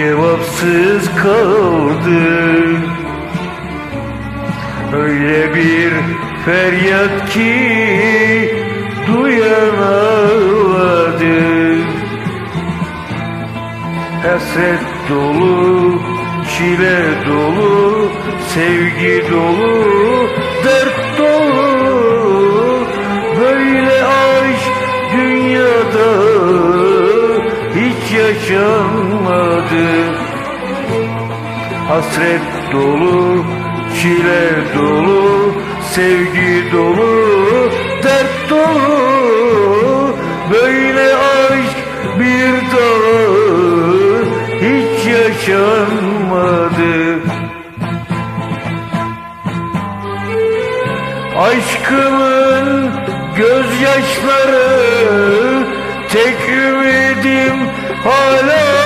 cevapsız kaldı Öyle bir feryat ki duyan ağladı Hasret dolu, çile dolu, sevgi dolu, dert dolu. Böyle aşk dünyada hiç yaşanmadı Hasret dolu, çile dolu, sevgi dolu, dert dolu. Böyle aşk bir daha hiç yaşanmadı. Aşkımın gözyaşları tek ümidim hala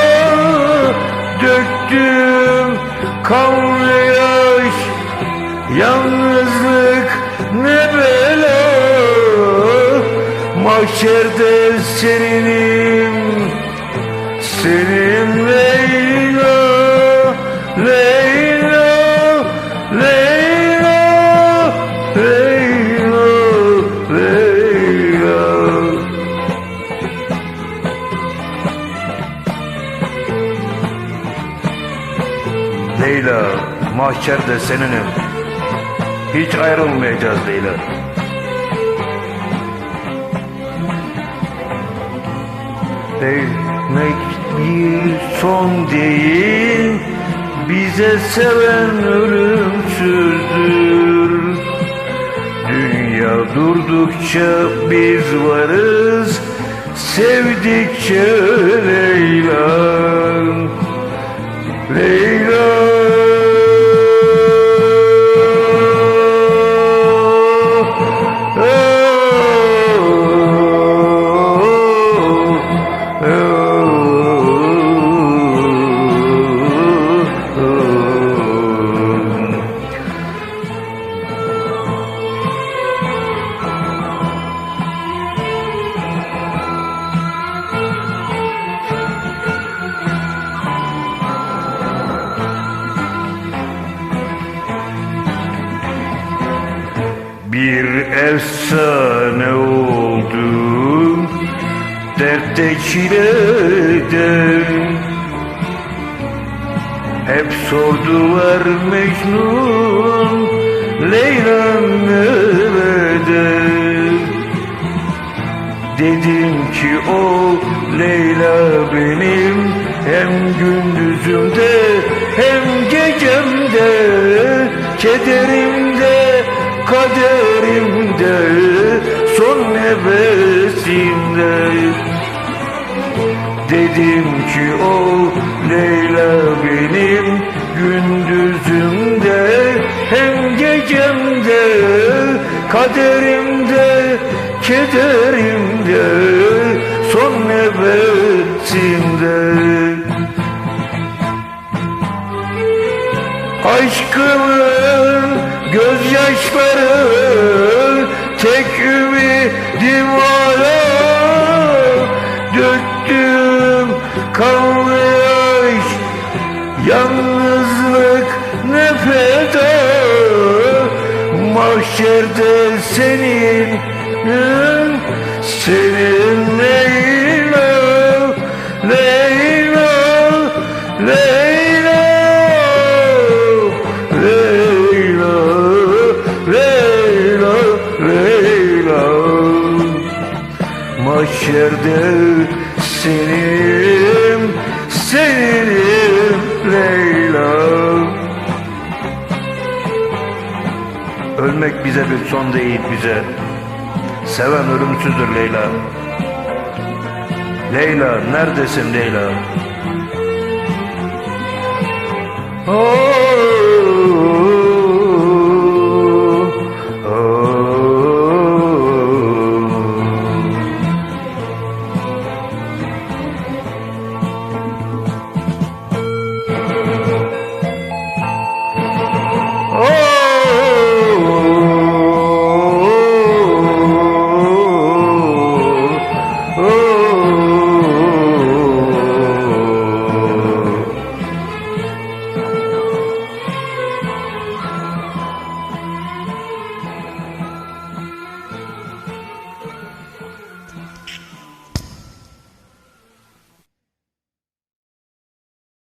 yaş yalnızlık ne bela. Mahşerde seninim senin Leyla mahşerde seninim. Hiç ayrılmayacağız Leyla. Sevmek bir son değil Bize seven ölümsüzdür. Dünya durdukça biz varız Sevdikçe Leyla. Leyla efsane oldum Dertte çilede Hep sordular Mecnun Leyla nerede? Dedim ki o Leyla benim Hem gündüzümde hem gecemde Kederimde nefesimde Dedim ki o Leyla benim Gündüzümde hem gecemde Kaderimde kederimde Son nefesimde. Aşkımın gözyaşları tek ümidim hala Döktüm kanlı yaş. Yalnızlık ne feda Mahşerde senin senin Mahşerde senim Senim Leyla. Ölmek bize bir son değil bize. Seven ölümsüzdür Leyla. Leyla neredesin Leyla? Oh